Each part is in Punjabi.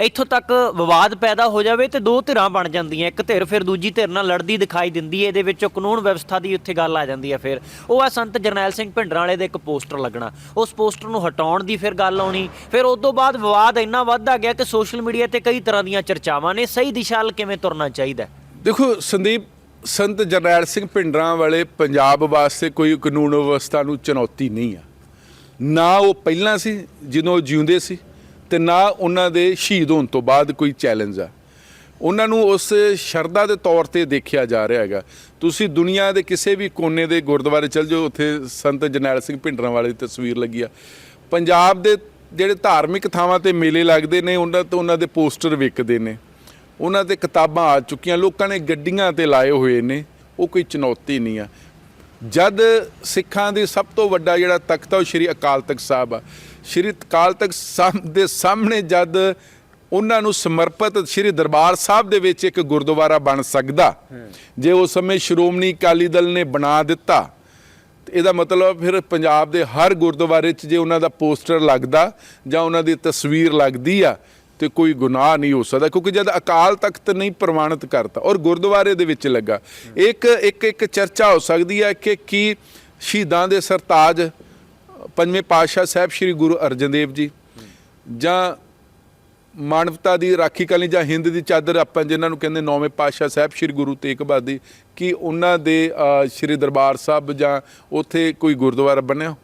ਇੱਥੋਂ ਤੱਕ ਵਿਵਾਦ ਪੈਦਾ ਹੋ ਜਾਵੇ ਤੇ ਦੋ ਧਿਰਾਂ ਬਣ ਜਾਂਦੀਆਂ। ਇੱਕ ਧਿਰ ਫਿਰ ਦੂਜੀ ਧਿਰ ਨਾਲ ਲੜਦੀ ਦਿਖਾਈ ਦਿੰਦੀ ਹੈ, ਇਹਦੇ ਵਿੱਚੋਂ ਕਾਨੂੰਨ ਵਿਵਸਥਾ ਦੀ ਉੱਥੇ ਗੱਲ ਆ ਜਾਂਦੀ ਹੈ ਫਿਰ। ਉਹ ਆ ਸੰਤ ਜਰਨੈਲ ਸਿੰਘ ਭਿੰਡਰਾਂ ਵਾਲੇ ਦੇ ਇੱਕ ਪੋਸਟਰ ਲੱਗਣਾ। ਉਸ ਪੋਸਟਰ ਨੂੰ ਹਟਾਉਣ ਦੀ ਫਿਰ ਗੱਲ ਆਉਣੀ। ਫਿਰ ਉਸ ਤੋਂ ਬਾਅਦ ਵਿਵਾਦ ਇੰਨਾ ਵੱਧਦਾ ਗਿਆ ਕਿ ਸੋਸ਼ਲ ਮੀਡੀਆ ਤੇ ਕਈ ਤਰ੍ਹਾਂ ਦੀਆਂ ਚਰਚਾਵਾਂ ਨੇ। ਸਹੀ ਦਿਸ਼ਾ ਵੱਲ ਕਿਵੇਂ ਤੁਰਨਾ ਚਾਹੀਦਾ? ਦੇਖੋ, ਸੰਦੀਪ, ਸੰਤ ਜਰਨੈਲ ਸਿੰਘ ਭਿੰਡਰਾਂ ਵਾਲੇ ਪੰਜਾਬ ਵਾਸਤੇ ਕੋਈ ਕਾਨੂੰਨ ਵਿਵਸਥਾ ਨੂੰ ਚੁਣੌਤੀ ਨਹੀਂ ਆ। ਨਾ ਉਹ ਪਹਿਲਾਂ ਸੀ ਜਦੋਂ ਉਹ ਜਿਉਂਦੇ ਸੀ। ਤੇ ਨਾ ਉਹਨਾਂ ਦੇ ਸ਼ਹੀਦ ਹੋਣ ਤੋਂ ਬਾਅਦ ਕੋਈ ਚੈਲੰਜ ਆ। ਉਹਨਾਂ ਨੂੰ ਉਸ ਸ਼ਰਧਾ ਦੇ ਤੌਰ ਤੇ ਦੇਖਿਆ ਜਾ ਰਿਹਾ ਹੈਗਾ। ਤੁਸੀਂ ਦੁਨੀਆ ਦੇ ਕਿਸੇ ਵੀ ਕੋਨੇ ਦੇ ਗੁਰਦੁਆਰੇ ਚਲ ਜਾਓ, ਉੱਥੇ ਸੰਤ ਜਰਨੈਲ ਸਿੰਘ ਭਿੰਡਰਾਂ ਵਾਲੇ ਦੀ ਤਸਵੀਰ ਲੱਗੀ ਆ। ਪੰਜਾਬ ਦੇ ਜਿਹੜੇ ਧਾਰਮਿਕ ਥਾਵਾਂ ਤੇ ਮੇਲੇ ਲੱਗਦੇ ਨੇ, ਉਹਨਾਂ ਤੇ ਉਹਨਾਂ ਦੇ ਪੋਸਟਰ ਵਿਕਦੇ ਨੇ। ਉਹਨਾਂ ਤੇ ਕਿਤਾਬਾਂ ਆ ਚੁੱਕੀਆਂ, ਲੋਕਾਂ ਨੇ ਗੱਡੀਆਂ ਤੇ ਲਾਏ ਹੋਏ ਨੇ, ਉਹ ਕੋਈ ਚੁਣੌਤੀ ਨਹੀਂ ਆ। ਜਦ ਸਿੱਖਾਂ ਦੀ ਸਭ ਤੋਂ ਵੱਡਾ ਜਿਹੜਾ ਤਖਤ ਆ, ਉਹ ਸ਼੍ਰੀ ਅਕਾਲ ਤਖਤ ਸਾਹਿਬ ਆ। ਸ਼੍ਰੀ ਅਕਾਲ ਤਖਤ ਸਾਹਿਬ ਦੇ ਸਾਹਮਣੇ ਜਦ ਉਹਨਾਂ ਨੂੰ ਸਮਰਪਿਤ ਸ਼੍ਰੀ ਦਰਬਾਰ ਸਾਹਿਬ ਦੇ ਵਿੱਚ ਇੱਕ ਗੁਰਦੁਆਰਾ ਬਣ ਸਕਦਾ, ਜੇ ਉਸ ਸਮੇਂ ਸ਼੍ਰੋਮਣੀ ਅਕਾਲੀ ਦਲ ਨੇ ਬਣਾ ਦਿੱਤਾ, ਤੇ ਇਹਦਾ ਮਤਲਬ ਫਿਰ ਪੰਜਾਬ ਦੇ ਹਰ ਗੁਰਦੁਆਰੇ 'ਚ ਜੇ ਉਹਨਾਂ ਦਾ ਪੋਸਟਰ ਲੱਗਦਾ ਜਾਂ ਉਹਨਾਂ ਦੀ ਤਸਵੀਰ ਲੱਗਦੀ ਆ, ਤੇ ਕੋਈ ਗੁਨਾਹ ਨਹੀਂ ਹੋ ਸਕਦਾ, ਕਿਉਂਕਿ ਜਦ ਅਕਾਲ ਤਖਤ ਨਹੀਂ ਪ੍ਰਮਾਣਿਤ ਕਰਤਾ ਔਰ ਗੁਰਦੁਆਰੇ ਦੇ ਵਿੱਚ ਲੱਗਾ, ਇੱਕ ਇੱਕ ਇੱਕ ਚਰਚਾ ਹੋ ਸਕਦੀ ਹੈ ਕਿ ਕੀ ਸ਼ਹੀਦਾਂ ਦੇ ਸਰਤਾਜ ਪੰਜਵੇਂ ਪਾਤਸ਼ਾਹ ਸਾਹਿਬ ਸ੍ਰੀ ਗੁਰੂ ਅਰਜਨ ਦੇਵ ਜੀ, ਜਾਂ ਮਾਨਵਤਾ ਦੀ ਰਾਖੀ ਕਰਨ ਲਈ ਜਾਂ ਹਿੰਦ ਦੀ ਚਾਦਰ ਆਪਾਂ ਜਿਨ੍ਹਾਂ ਨੂੰ ਕਹਿੰਦੇ ਨੌਵੇਂ ਪਾਤਸ਼ਾਹ ਸਾਹਿਬ ਸ੍ਰੀ ਗੁਰੂ ਤੇਗ ਬਹਾਦਰ ਕਿ ਉਹਨਾਂ ਦੇ ਸ੍ਰੀ ਦਰਬਾਰ ਸਾਹਿਬ ਜਾਂ ਉੱਥੇ ਕੋਈ ਗੁਰਦੁਆਰਾ ਬਣਿਆ?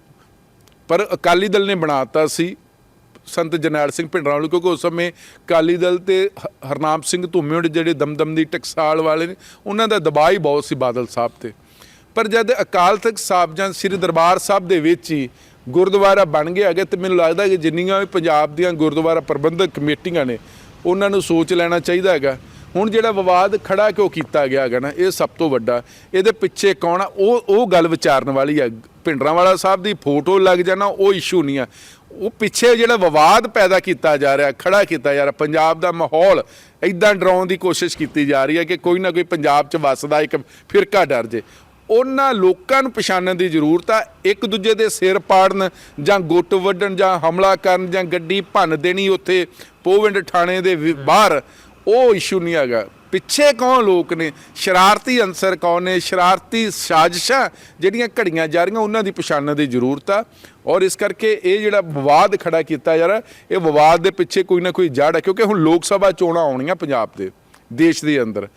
ਪਰ ਅਕਾਲੀ ਦਲ ਨੇ ਬਣਾਤਾ ਸੀ ਸੰਤ ਜਰਨੈਲ ਸਿੰਘ ਭਿੰਡਰਾਂ ਵਾਲੇ, ਕਿਉਂਕਿ ਉਸ ਸਮੇਂ ਅਕਾਲੀ ਦਲ ਤੇ ਹ- ਹਰਨਾਮ ਸਿੰਘ ਧੂਮਿਓੜ ਜਿਹੜੇ ਦਮਦਮ ਦੀ ਟਕਸਾਲ ਵਾਲੇ ਨੇ, ਉਹਨਾਂ ਦਾ ਦਬਾਅ ਹੀ ਬਹੁਤ ਸੀ ਬਾਦਲ ਸਾਹਿਬ ਤੇ। ਪਰ ਜਦ ਅਕਾਲ ਤਖਤ ਸਾਹਿਬ ਜਾਂ ਸ੍ਰੀ ਦਰਬਾਰ ਸਾਹਿਬ ਦੇ ਵਿੱਚ ਹੀ ਗੁਰਦੁਆਰਾ ਬਣ ਗਿਆ ਹੈਗਾ ਤੇ ਮੈਨੂੰ ਲੱਗਦਾ ਕਿ ਜਿੰਨੀਆਂ ਵੀ ਪੰਜਾਬ ਦੀਆਂ ਗੁਰਦੁਆਰਾ ਪ੍ਰਬੰਧਕ ਕਮੇਟੀਆਂ ਨੇ, ਉਹਨਾਂ ਨੂੰ ਸੋਚ ਲੈਣਾ ਚਾਹੀਦਾ ਹੈਗਾ। ਹੁਣ ਜਿਹੜਾ ਵਿਵਾਦ ਖੜਾ ਕਿਉਂ ਕੀਤਾ ਗਿਆ ਹੈਗਾ ਨਾ, ਇਹ ਸਭ ਤੋਂ ਵੱਡਾ। ਇਹਦੇ ਪਿੱਛੇ ਕੌਣ ਆ? ਉਹ ਉਹ ਗੱਲ ਵਿਚਾਰਨ ਵਾਲੀ ਹੈ ਭਿੰਡਰਾਂ ਵਾਲਾ ਸਾਹਿਬ ਦੀ ਫੋਟੋ ਲੱਗ ਜਾਣਾ, ਉਹ ਇਸ਼ੂ ਨਹੀਂ ਆ। ਉਹ ਪਿੱਛੇ ਜਿਹੜਾ ਵਿਵਾਦ ਪੈਦਾ ਕੀਤਾ ਜਾ ਰਿਹਾ, ਖੜਾ ਕੀਤਾ ਜਾ ਰਿਹਾ, ਪੰਜਾਬ ਦਾ ਮਾਹੌਲ ਇਦਾਂ ਡਰਾਉਣ ਦੀ ਕੋਸ਼ਿਸ਼ ਕੀਤੀ ਜਾ ਰਹੀ ਹੈ ਕਿ ਕੋਈ ਨਾ ਕੋਈ ਪੰਜਾਬ 'ਚ ਵੱਸਦਾ ਇੱਕ ਫਿਰਕਾ ਡਰ ਜੇ। ਉਹਨਾਂ ਲੋਕਾਂ ਨੂੰ ਪਛਾਣਨ ਦੀ ਜ਼ਰੂਰਤ ਆ, ਇੱਕ ਦੂਜੇ ਦੇ ਸਿਰ ਪਾੜਨ ਜਾਂ ਗੁੱਟ ਵੱਢਣ ਜਾਂ ਹਮਲਾ ਕਰਨ ਜਾਂ ਗੱਡੀ ਭੰਨ ਦੇਣੀ ਉੱਥੇ ਪੋਵਿੰਡ ਥਾਣੇ ਦੇ ਵੀ- ਬਾਹਰ, ਉਹ ਇਸ਼ੂ ਨਹੀਂ ਹੈਗਾ। ਪਿੱਛੇ ਕੌਣ ਲੋਕ ਨੇ? ਸ਼ਰਾਰਤੀ ਅੰਸਰ ਕੌਣ ਨੇ? ਸ਼ਰਾਰਤੀ ਸਾਜ਼ਿਸ਼ਾਂ ਜਿਹੜੀਆਂ ਘੜੀਆਂ ਜਾ ਰਹੀਆਂ, ਉਹਨਾਂ ਦੀ ਪਛਾਣਨ ਦੀ ਜ਼ਰੂਰਤ ਆ। ਔਰ ਇਸ ਕਰਕੇ ਇਹ ਜਿਹੜਾ ਵਿਵਾਦ ਖੜਾ ਕੀਤਾ ਜਾ ਰਿਹਾ, ਇਹ ਵਿਵਾਦ ਦੇ ਪਿੱਛੇ ਕੋਈ ਨਾ ਕੋਈ ਜੜ ਹੈ ਕਿਉਂਕਿ ਹੁਣ ਲੋਕ ਸਭਾ ਚੋਣਾਂ ਆਉਣੀਆਂ ਪੰਜਾਬ ਦੇ, ਦੇਸ਼ ਦੇ ਅੰਦਰ।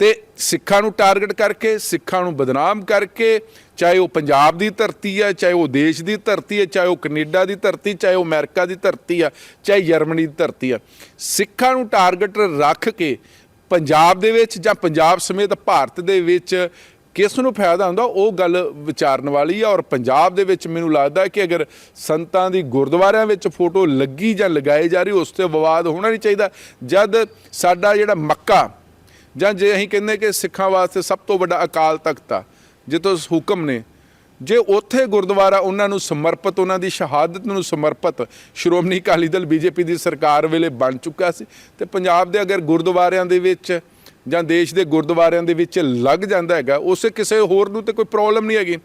ਤੇ ਸਿੱਖਾਂ ਨੂੰ ਟਾਰਗੇਟ ਕਰਕੇ, ਸਿੱਖਾਂ ਨੂੰ ਬਦਨਾਮ ਕਰਕੇ, ਚਾਹੇ ਉਹ ਪੰਜਾਬ ਦੀ ਧਰਤੀ ਹੈ, ਚਾਹੇ ਉਹ ਦੇਸ਼ ਦੀ ਧਰਤੀ ਹੈ, ਚਾਹੇ ਉਹ ਕੈਨੇਡਾ ਦੀ ਧਰਤੀ, ਚਾਹੇ ਉਹ ਅਮਰੀਕਾ ਦੀ ਧਰਤੀ ਹੈ, ਚਾਹੇ ਜਰਮਨੀ ਦੀ ਧਰਤੀ ਹੈ। ਸਿੱਖਾਂ ਨੂੰ ਟਾਰਗੇਟ ਰੱਖ ਕੇ ਪੰਜਾਬ ਦੇ ਵਿੱਚ ਜਾਂ ਪੰਜਾਬ ਸਮੇਤ ਭਾਰਤ ਦੇ ਵਿੱਚ ਕਿਸ ਨੂੰ ਫਾਇਦਾ ਹੁੰਦਾ, ਉਹ ਗੱਲ ਵਿਚਾਰਨ ਵਾਲੀ ਆ ਔਰ ਪੰਜਾਬ ਦੇ ਵਿੱਚ ਮੈਨੂੰ ਲੱਗਦਾ ਕਿ ਅਗਰ ਸੰਤਾਂ ਦੀ ਗੁਰਦੁਆਰਿਆਂ ਵਿੱਚ ਫੋਟੋ ਲੱਗੀ ਜਾਂ ਲਗਾਏ ਜਾ ਰਹੀ, ਉਸ ਤੇ ਵਿਵਾਦ ਹੋਣਾ ਨਹੀਂ ਚਾਹੀਦਾ। ਜਦ ਸਾਡਾ ਜਿਹੜਾ ਮੱਕਾ ਜਾਂ ਜੇ ਅਸੀਂ ਕਹਿੰਦੇ ਕਿ ਸਿੱਖਾਂ ਵਾਸਤੇ ਸਭ ਤੋਂ ਵੱਡਾ ਅਕਾਲ ਤਖਤ ਆ ਜਿੱਥੋਂ ਹੁਕਮ ਨੇ, ਜੇ ਉੱਥੇ ਗੁਰਦੁਆਰਾ ਉਹਨਾਂ ਨੂੰ ਸਮਰਪਿਤ, ਉਹਨਾਂ ਦੀ ਸ਼ਹਾਦਤ ਨੂੰ ਸਮਰਪਿਤ, ਸ਼੍ਰੋਮਣੀ ਅਕਾਲੀ ਦਲ ਬੀਜੇਪੀ ਦੀ ਸਰਕਾਰ ਵੇਲੇ ਬਣ ਚੁੱਕਾ ਸੀ ਤੇ ਪੰਜਾਬ ਦੇ ਅਗਰ ਗੁਰਦੁਆਰਿਆਂ ਦੇ ਵਿੱਚ ਜਾਂ ਦੇਸ਼ ਦੇ ਗੁਰਦੁਆਰਿਆਂ ਦੇ ਵਿੱਚ ਲੱਗ ਜਾਂਦਾ ਹੈਗਾ, ਉਸੇ ਕਿਸੇ ਹੋਰ ਨੂੰ ਤੇ ਕੋਈ ਪ੍ਰੋਬਲਮ ਨਹੀਂ ਹੈਗੀ।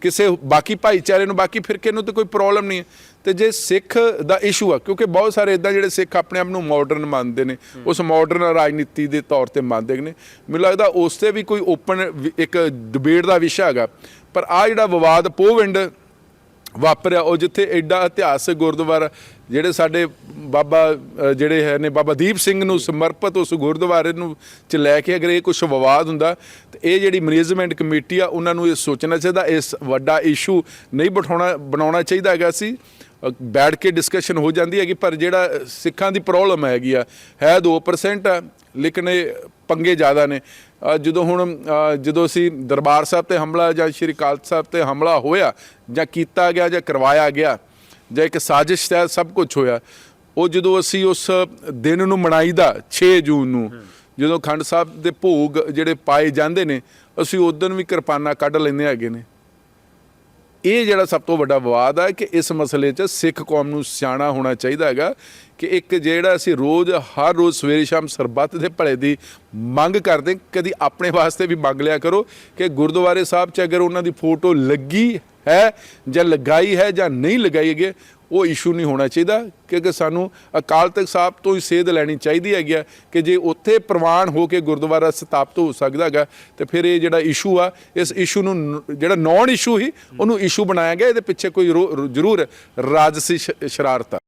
ਕਿਸੇ ਬਾਕੀ ਭਾਈਚਾਰੇ ਨੂੰ, ਬਾਕੀ ਫਿਰਕੇ ਨੂੰ ਤਾਂ ਕੋਈ ਪ੍ਰੋਬਲਮ ਨਹੀਂ ਹੈ। ਤੇ ਜੇ ਸਿੱਖ ਦਾ ਇਸ਼ੂ ਆ, ਕਿਉਂਕਿ ਬਹੁਤ ਸਾਰੇ ਇਦਾਂ ਜਿਹੜੇ ਸਿੱਖ ਆਪਣੇ ਆਪ ਨੂੰ ਮਾਡਰਨ ਮੰਨਦੇ ਨੇ, ਉਸ ਮਾਡਰਨ ਰਾਜਨੀਤੀ ਦੇ ਤੌਰ ਤੇ ਮੰਨਦੇ ਨੇ। ਮੈਨੂੰ ਲੱਗਦਾ ਉਸ ਤੇ ਵੀ ਕੋਈ ਓਪਨ ਇੱਕ ਡਿਬੇਟ ਦਾ ਵਿਸ਼ਾ ਹੈਗਾ। ਪਰ ਆ ਜਿਹੜਾ ਵਿਵਾਦ ਪੋਵਿੰਡ ਵਾਪਰਿਆ, ਉਹ ਜਿੱਥੇ ਐਡਾ ਇਤਿਹਾਸਕ ਗੁਰਦੁਆਰਾ ਜਿਹੜੇ ਸਾਡੇ ਬਾਬਾ ਜਿਹੜੇ ਹੈ ਨੇ ਬਾਬਾ ਦੀਪ ਸਿੰਘ ਨੂੰ ਸਮਰਪਿਤ ਉਸ ਗੁਰਦੁਆਰੇ ਨੂੰ ਚ ਲੈ ਕੇ ਅਗਰ ਇਹ ਕੁਝ ਵਿਵਾਦ ਹੁੰਦਾ, ਤੇ ਇਹ ਜਿਹੜੀ ਮੈਨੇਜਮੈਂਟ ਕਮੇਟੀ ਆ, ਉਹਨਾਂ ਨੂੰ ਇਹ ਸੋਚਣਾ ਚਾਹੀਦਾ, ਇਸ ਵੱਡਾ ਇਸ਼ੂ ਨਹੀਂ ਬਿਠਾਉਣਾ, ਬਣਾਉਣਾ ਚਾਹੀਦਾ ਹੈਗਾ ਸੀ। ਬੈਠ ਕੇ ਡਿਸਕਸ਼ਨ ਹੋ ਜਾਂਦੀ ਹੈਗੀ, ਪਰ ਜਿਹੜਾ ਸਿੱਖਾਂ ਦੀ ਪ੍ਰੋਬਲਮ ਹੈਗੀ ਆ, ਹੈ 2% ਆ, ਲੇਕਿਨ ਇਹ ਪੰਗੇ ਜ਼ਿਆਦਾ ਨੇ। ਜਦੋਂ ਹੁਣ ਜਦੋਂ ਅਸੀਂ ਦਰਬਾਰ ਸਾਹਿਬ ਤੇ ਹਮਲਾ ਜਾਂ ਸ਼੍ਰੀ ਅਕਾਲ ਸਾਹਿਬ ਤੇ ਹਮਲਾ ਹੋਇਆ ਜਾਂ ਕੀਤਾ ਗਿਆ ਜਾਂ ਕਰਵਾਇਆ ਗਿਆ ਜਾਂ ਇੱਕ ਸਾਜ਼ਿਸ਼ ਤਹਿਤ ਸਭ ਕੁਝ ਹੋਇਆ, ਉਹ ਜਦੋਂ ਅਸੀਂ ਉਸ ਦਿਨ ਨੂੰ ਮਨਾਈਦਾ 6 ਜੂਨ ਨੂੰ, ਜਦੋਂ ਖੰਡ ਸਾਹਿਬ ਦੇ ਭੋਗ ਜਿਹੜੇ ਪਾਏ ਜਾਂਦੇ ਨੇ, ਅਸੀਂ ਉਦੋਂ ਵੀ ਕਿਰਪਾਨਾਂ ਕੱਢ ਲੈਂਦੇ ਹੈਗੇ ਨੇ। ਇਹ ਜਿਹੜਾ ਸਭ ਤੋਂ ਵੱਡਾ ਵਿਵਾਦ ਹੈ ਕਿ ਇਸ ਮਸਲੇ 'ਚ ਸਿੱਖ ਕੌਮ ਨੂੰ ਸਿਆਣਾ ਹੋਣਾ ਚਾਹੀਦਾ ਹੈਗਾ ਕਿ ਇੱਕ ਜਿਹੜਾ ਅਸੀਂ ਰੋਜ਼, ਹਰ ਰੋਜ਼ ਸਵੇਰੇ ਸ਼ਾਮ ਸਰਬੱਤ ਦੇ ਭਲੇ ਦੀ ਮੰਗ ਕਰਦੇ, ਕਦੀ ਆਪਣੇ ਵਾਸਤੇ ਵੀ ਮੰਗ ਲਿਆ ਕਰੋ ਕਿ ਗੁਰਦੁਆਰੇ ਸਾਹਿਬ 'ਚ ਅਗਰ ਉਹਨਾਂ ਦੀ ਫੋਟੋ ਲੱਗੀ ਹੈ ਜਾਂ ਲਗਾਈ ਹੈ ਜਾਂ ਨਹੀਂ ਲਗਾਈ ਗਈ ਉਹ ਇਸ਼ੂ ਨਹੀਂ ਹੋਣਾ ਚਾਹੀਦਾ, ਕਿਉਂਕਿ ਸਾਨੂੰ ਅਕਾਲ ਤਖਤ ਸਾਹਿਬ ਤੋਂ ਹੀ ਸੇਧ ਲੈਣੀ ਚਾਹੀਦੀ ਹੈਗੀ ਆ ਕਿ ਜੇ ਉੱਥੇ ਪ੍ਰਵਾਨ ਹੋ ਕੇ ਗੁਰਦੁਆਰਾ ਸਥਾਪਿਤ ਹੋ ਸਕਦਾ ਹੈਗਾ, ਤੇ ਫਿਰ ਇਹ ਜਿਹੜਾ ਇਸ਼ੂ ਆ, ਇਸ ਇਸ਼ੂ ਨੂੰ ਜਿਹੜਾ ਨੌਨ ਇਸ਼ੂ ਹੀ ਉਹਨੂੰ ਇਸ਼ੂ ਬਣਾਇਆ ਗਿਆ, ਇਹਦੇ ਪਿੱਛੇ ਕੋਈ ਰੋ- ਜ਼ਰੂਰ ਰਾਜਸੀ ਸ਼- ਸ਼ਰਾਰਤ। ਆ